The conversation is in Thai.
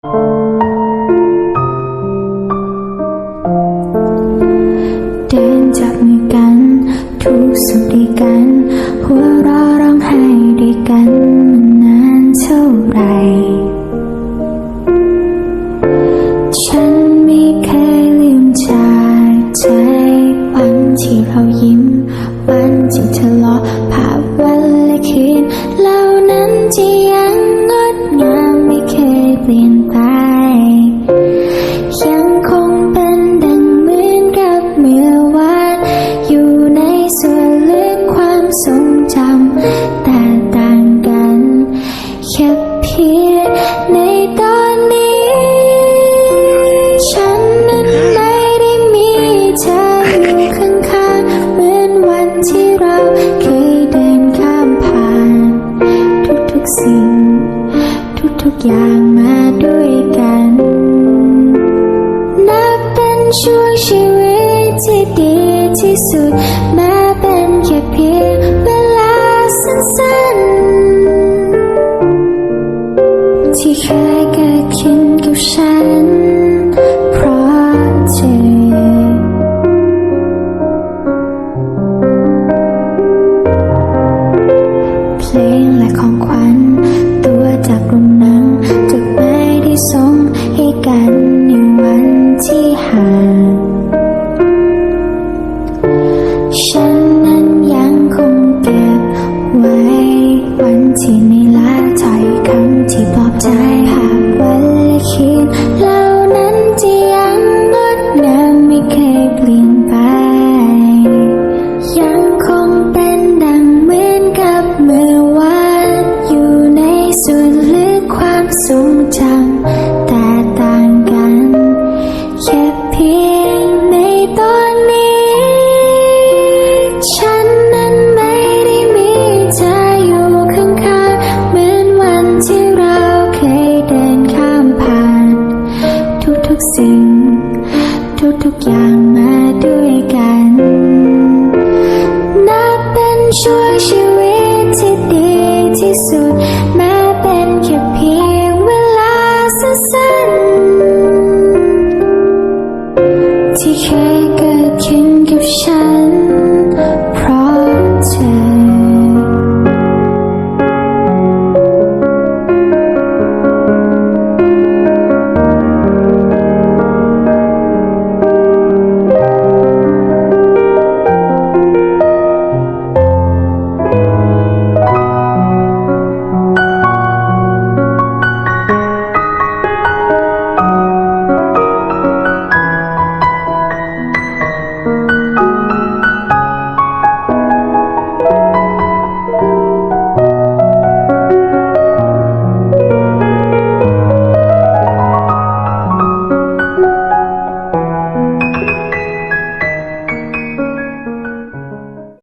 เดินจับมือกัน ทุกสุขด้วยกัน หัวเราะร้องไห้ด้วยกันมานานเท่าไร ฉันไม่เคยลืมจากใจ วันที่เรายิ้ม วันที่ทะเลาะภาพวันและคืนเหล่านั้นที่ สิ่ง ทุกๆอย่างมาด้วยกัน นับเป็นช่วงชีวิตที่ดีที่สุดแม้เป็นแค่เพียง ocean 山。